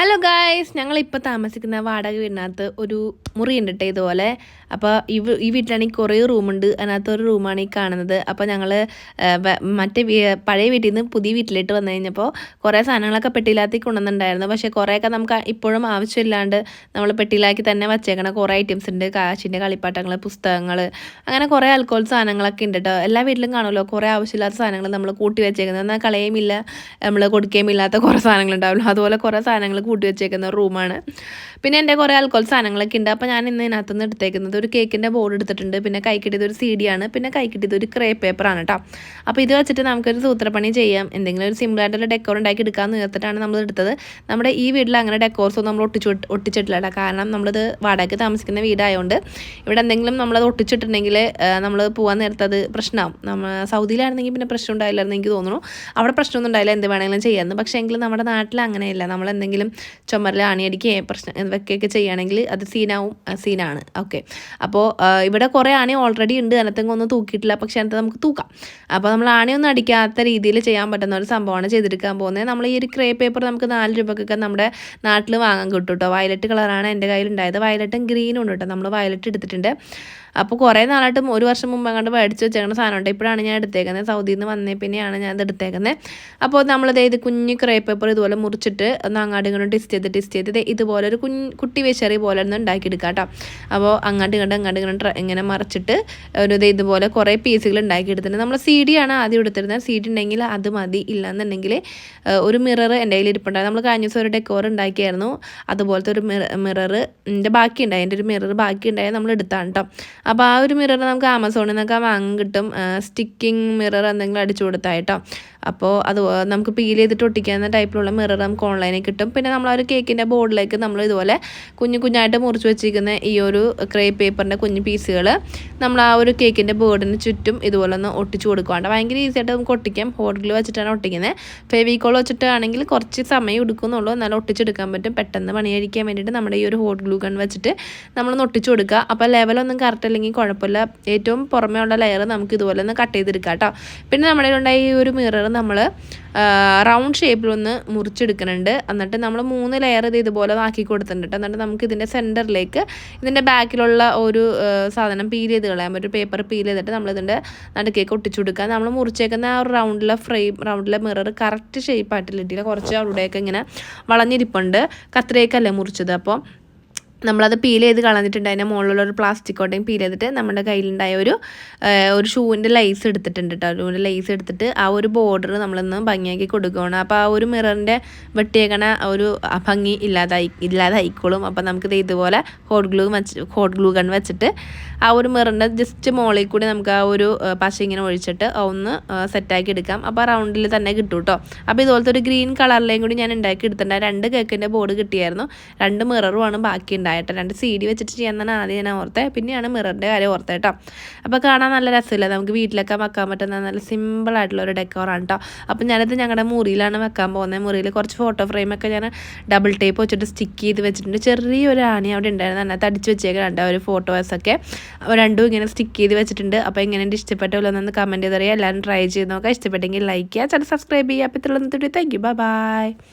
Hello guys ഞങ്ങളിപ്പോൾ താമസിക്കുന്ന വാടക വീടിനകത്ത് ഒരു മുറി ഉണ്ട് കേട്ടോ ഇതുപോലെ. അപ്പോൾ ഈ ഈ വീട്ടിലാണെങ്കിൽ കുറേ റൂമുണ്ട്. അതിനകത്ത് ഒരു റൂമാണ് ഈ കാണുന്നത്. അപ്പോൾ ഞങ്ങൾ മറ്റേ പഴയ വീട്ടിൽ നിന്ന് പുതിയ വീട്ടിലേക്ക് വന്നു കഴിഞ്ഞപ്പോൾ കുറേ സാധനങ്ങളൊക്കെ പെട്ടിയിലാക്കി കൊണ്ടുവന്നിട്ടുണ്ടായിരുന്നു. പക്ഷേ കുറേയൊക്കെ നമുക്ക് ഇപ്പോഴും ആവശ്യമില്ലാണ്ട് നമ്മൾ പെട്ടിയിലാക്കി തന്നെ വച്ചേക്കണ കുറേ ഐറ്റംസ് ഉണ്ട്. കാശിന്റെ കളിപ്പാട്ടങ്ങൾ പുസ്തകങ്ങൾ അങ്ങനെ കുറേ ആൽക്കോൾ സാധനങ്ങളൊക്കെ ഉണ്ട് കേട്ടോ എല്ലാ വീട്ടിലും കാണുമല്ലോ. കുറേ ആവശ്യമില്ലാത്ത സാധനങ്ങൾ നമ്മൾ കൂട്ടി വെച്ചേക്കുന്നത്. എന്നാൽ കളയുമില്ല നമ്മൾ കൊടുക്കുകയും ഇല്ലാത്ത കുറേ സാധനങ്ങളുണ്ടാവുമല്ലോ. അതുപോലെ കുറേ സാധനങ്ങൾ കൂട്ടി വെച്ചേക്കുന്ന റൂമാണ്. പിന്നെ എന്റെ കുറേ ആൽക്കോൾ സാധനങ്ങളൊക്കെ ഉണ്ട്. അപ്പോൾ ഞാൻ ഇന്ന് ഇതിനകത്ത് നിന്ന് എടുത്തേക്കുന്നത് ഒരു കേക്കിന്റെ ബോർഡ് എടുത്തിട്ടുണ്ട്. പിന്നെ കൈ കിട്ടിയത് ഒരു സി ഡി ആണ്. പിന്നെ കൈ കിട്ടിയത് ഒരു ക്രേ പേപ്പറാണ് കേട്ടോ. അപ്പോൾ ഇത് വെച്ചിട്ട് നമുക്കൊരു സൂത്രപ്പണി ചെയ്യാം. എന്തെങ്കിലും ഒരു സിമ്പിളായിട്ടുള്ള ഡെക്കോർ ഉണ്ടാക്കി എടുക്കാമെന്ന് ഉയർത്തിട്ടാണ് നമ്മൾ എടുത്തത്. നമ്മുടെ ഈ വീട്ടിൽ അങ്ങനെ ഡെക്കോർസ് നമ്മൾ ഒട്ടിച്ചു ഒട്ടിച്ചിട്ടില്ല കേട്ടോ. കാരണം നമ്മളിത് വാടകയ്ക്ക് താമസിക്കുന്ന വീടായതുകൊണ്ട് ഇവിടെ എന്തെങ്കിലും നമ്മളത് ഒട്ടിച്ചിട്ടുണ്ടെങ്കിൽ നമ്മൾ പോകാൻ നേരത്തെ അത് പ്രശ്നമാവും. നമ്മൾ സൗദിയിലായിരുന്നെങ്കിൽ പിന്നെ പ്രശ്നം ഉണ്ടായില്ലായിരുന്നു എനിക്ക് തോന്നുന്നു. അവിടെ പ്രശ്നമൊന്നും ഉണ്ടായില്ല. എന്ത് വേണമെങ്കിലും ചെയ്യാമെന്ന് പക്ഷേ എങ്കിലും നമ്മുടെ നാട്ടിൽ അങ്ങനെയല്ല. നമ്മൾ എന്തെങ്കിലും ചുമരിൽ ആണിയടിക്കുകയും പ്രശ്നം വെക്കുകയൊക്കെ ചെയ്യുകയാണെങ്കിൽ അത് സീനാവും സീനാണ്. ഓക്കെ. അപ്പോൾ ഇവിടെ കുറേ ആണി ഓൾറെഡി ഉണ്ട്. അതിനകത്തെങ്കിൽ ഒന്നും തൂക്കിയിട്ടില്ല. പക്ഷേ അതിനകത്ത് നമുക്ക് തൂക്കാം. അപ്പോൾ നമ്മൾ ആണിയൊന്നും അടിക്കാത്ത രീതിയിൽ ചെയ്യാൻ പറ്റുന്ന ഒരു സംഭവമാണ് ചെയ്തെടുക്കാൻ പോകുന്നത്. നമ്മൾ ഈ ഒരു ക്രേ പേപ്പർ നമുക്ക് നാല് രൂപക്കൊക്കെ നമ്മുടെ നാട്ടിൽ വാങ്ങാൻ കിട്ടും കേട്ടോ. വയലറ്റ് കളറാണ് എന്റെ കയ്യിലുണ്ടായത്. വയലറ്റും ഗ്രീനും ഉണ്ട് കേട്ടോ. നമ്മൾ വയലറ്റ് എടുത്തിട്ടുണ്ട്. അപ്പോൾ കുറേ നാളായിട്ടും ഒരു വർഷം മുമ്പ് അങ്ങോട്ട് മേടിച്ച് വെച്ചേക്കുന്ന സാധനമുണ്ട്. ഇപ്പോഴാണ് ഞാൻ എടുത്തേക്കുന്നത്. സൗദിയിൽ നിന്ന് വന്നേ പിന്നെയാണ് ഞാൻ ഇത് എടുത്തേക്കുന്നത്. അപ്പോൾ നമ്മളത് ഇത് കുഞ്ഞു ക്രേ പേപ്പർ ഇതുപോലെ മുറിച്ചിട്ട് ഒന്ന് അങ്ങാടി ടിസ്റ്റ് ചെയ്ത് ടെസ്റ്റ് ചെയ്ത്. ഇതുപോലെ ഒരു കുഞ്ഞ് കുട്ടി വെച്ചറി പോലെ ഒന്ന് ഉണ്ടാക്കിയെടുക്കാം കേട്ടോ അപ്പോൾ അങ്ങോട്ട് ഇങ്ങോട്ട് അങ്ങോട്ട് ഇങ്ങോട്ട് ഇങ്ങനെ മറിച്ചിട്ട് ഒരു ഇത് ഇതുപോലെ കുറേ പീസുകൾ ഉണ്ടാക്കിയെടുത്തിട്ടുണ്ട്. നമ്മൾ സി ഡി ആണ് ആദ്യം എടുത്തിരുന്നത്. സി ഡി ഉണ്ടെങ്കിൽ അത് മതി. ഇല്ലയെന്നുണ്ടെങ്കിൽ ഒരു മിറർ എന്റെ കയ്യിൽ ഇരിപ്പുണ്ടായിരുന്നു. നമ്മൾ കഴിഞ്ഞ ദിവസം ഒരു ഡെക്കോർ ഉണ്ടാക്കിയായിരുന്നു. അതുപോലത്തെ ഒരു മിറർ എന്റെ ബാക്കി ഉണ്ടായി. എന്റെ ഒരു മിറർ ബാക്കി ഉണ്ടായത് നമ്മൾ എടുത്താണ് കേട്ടോ അപ്പോൾ ആ ഒരു മിറർ നമുക്ക് ആമസോണിൽ നിന്നൊക്കെ വാങ്ങാൻ കിട്ടും. സ്റ്റിക്കിംഗ് മിറർ എന്തെങ്കിലും അടിച്ചു കൊടുത്തായിട്ടോ. അപ്പോൾ അത് നമുക്ക് പീൽ ചെയ്തിട്ട് ഒട്ടിക്കാവുന്ന ടൈപ്പിലുള്ള മിറർ നമുക്ക് ഓൺലൈനിൽ കിട്ടും. പിന്നെ നമ്മൾ ആ ഒരു കേക്കിന്റെ ബോർഡിലേക്ക് നമ്മൾ ഇതുപോലെ കുഞ്ഞു കുഞ്ഞായിട്ട് മുറിച്ച് വെച്ചിരിക്കുന്ന ഈ ഒരു ക്രേ പേപ്പറിന്റെ കുഞ്ഞു പീസുകൾ നമ്മൾ ആ ഒരു കേക്കിന്റെ ബോർഡിന് ചുറ്റും ഇതുപോലെ ഒന്ന് ഒട്ടിച്ചു കൊടുക്കുകയാണ് ഭയങ്കര ഈസി ആയിട്ട് നമുക്ക് ഒട്ടിക്കാം. ഹോട്ട് ഗ്ലൂ വെച്ചിട്ടാണ് ഒട്ടിക്കുന്നത് ഫെവിക്കോൾ വെച്ചിട്ടാണെങ്കിൽ കുറച്ച് സമയം എടുക്കുന്നുള്ളൂ. എന്നാലും ഒട്ടിച്ചെടുക്കാൻ പറ്റും. പെട്ടെന്ന് പണി കഴിക്കാൻ വേണ്ടിയിട്ട് നമ്മുടെ ഈ ഒരു ഹോട്ട് ഗ്ലൂ ഗൺ വെച്ചിട്ട് നമ്മളൊന്ന് ഒട്ടിച്ചു കൊടുക്കുക. അപ്പോൾ ലെവലൊന്നും കറക്റ്റ് അല്ലെങ്കിൽ കുഴപ്പമില്ല. ഏറ്റവും പുറമേ ഉള്ള ലെയർ നമുക്ക് ഇതുപോലെ ഒന്ന് കട്ട് ചെയ്തെടുക്കാം കേട്ടോ. പിന്നെ നമ്മുടെ ഉണ്ടായ ഈ ഒരു മിറർ നമ്മൾ റൗണ്ട് ഷേപ്പിലൊന്ന് മുറിച്ചെടുക്കുന്നുണ്ട്. എന്നിട്ട് നമ്മൾ മൂന്ന് ലെയർ ഇത് ഇതുപോലെ ആക്കി കൊടുത്തിട്ടുണ്ട് എന്നിട്ട് നമുക്ക് ഇതിന്റെ സെന്ററിലേക്ക് ഇതിന്റെ ബാക്കിലുള്ള ഒരു സാധനം പീൽ ചെയ്ത് കളയാൻ പറ്റും പേപ്പർ പീൽ ചെയ്തിട്ട് നമ്മളിതിന്റെ നടുക്കേക്ക് ഒട്ടിച്ചു കൊടുക്കുക. നമ്മൾ മുറിച്ചേക്കുന്ന ആ ഒരു റൗണ്ടിലെ ഫ്രെയിം റൗണ്ടിലെ മിറർ കറക്റ്റ് ഷേപ്പായിട്ടില്ല കുറച്ച് അവിടെയൊക്കെ ഇങ്ങനെ വളഞ്ഞിരിപ്പുണ്ട്. കത്രയൊക്കെയല്ലേ മുറിച്ചത് അപ്പോൾ നമ്മളത് പീൽ ചെയ്ത് കളഞ്ഞിട്ടുണ്ട്. അതിന്റെ മുകളിലുള്ള ഒരു പ്ലാസ്റ്റിക് കോട്ടയും പീൽ ചെയ്തിട്ട് നമ്മുടെ കയ്യിലുണ്ടായ ഒരു ഒരു ഷൂവിന്റെ ലൈസ് എടുത്തിട്ടുണ്ട് കേട്ടോ ഷൂവിന്റെ ലൈസ് എടുത്തിട്ട് ആ ഒരു ബോർഡർ നമ്മളൊന്ന് ഭംഗിയാക്കി കൊടുക്കുകയാണ്. അപ്പോൾ ആ ഒരു മിററിന്റെ വെട്ടിയേക്കണ ഒരു ഭംഗി ഇല്ലാതായി ഇല്ലാതായിക്കോളും. അപ്പോൾ നമുക്കിത് ഇതുപോലെ ഹോട്ട് ഗ്ലൂ വെച്ച് ഹോട്ട് ഗ്ലൂ ഗൺ വെച്ചിട്ട് ആ ഒരു മിററിന്റെ ജസ്റ്റ് മുകളിൽ കൂടി നമുക്ക് ആ ഒരു പശ ഇങ്ങനെ ഒഴിച്ചിട്ട് ഒന്ന് സെറ്റാക്കി എടുക്കാം. അപ്പോൾ റൗണ്ടിൽ തന്നെ കിട്ടും കേട്ടോ അപ്പോൾ ഇതുപോലത്തെ ഒരു ഗ്രീൻ കളറിലേയും കൂടി ഞാൻ ഉണ്ടാക്കി എടുത്തിട്ടുണ്ട്. രണ്ട് കേക്കിന്റെ ബോർഡ് കിട്ടിയായിരുന്നു. രണ്ട് മിററുമാണ് ബാക്കി ഉണ്ടായിട്ട് രണ്ട് സി ഡി വെച്ചിട്ട് ചെയ്യാൻ ആദ്യം ഞാൻ ഓർത്തേ. പിന്നെയാണ് മിററിന്റെ കാര്യം ഓർത്തേ കേട്ടോ. അപ്പോൾ കാണാൻ നല്ല രസമില്ല. നമുക്ക് വീട്ടിലൊക്കെ വെക്കാൻ പറ്റുന്ന നല്ല സിമ്പിളായിട്ടുള്ള ഒരു ഡെക്കോറാണ് കേട്ടോ. അപ്പോൾ ഞാനത് ഞങ്ങളുടെ മുറിയിലാണ് വെക്കാൻ പോകുന്നത്. മുറിയിൽ കുറച്ച് ഫോട്ടോ ഫ്രെയിമൊക്കെ ഞാൻ ഡബിൾ ടേപ്പ് വെച്ചിട്ട് സ്റ്റിക്ക് ചെയ്ത് വെച്ചിട്ടുണ്ട്. ചെറിയൊരു ആണി അവിടെ ഉണ്ടായിരുന്നു. അതിനകത്ത് അടിച്ച് വെച്ചേക്കുന്നുണ്ട് ഒരു ഫോട്ടോസൊക്കെ രണ്ടും ഇങ്ങനെ സ്റ്റിക്ക് ചെയ്ത് വെച്ചിട്ടുണ്ട്. അപ്പോൾ എങ്ങനെ ഇഷ്ടപ്പെട്ടല്ലോ എന്നൊന്ന് കമന്റ് ചെയ്തറിയാം. എല്ലാവരും ട്രൈ ചെയ്ത് നോക്കാം. ഇഷ്ടപ്പെട്ടെങ്കിൽ ലൈക്ക് ചെയ്യുക. ചില സബ്സ്ക്രൈബ് ചെയ്യുക. അപ്പോൾ ഇത്രയുള്ള. Thank you by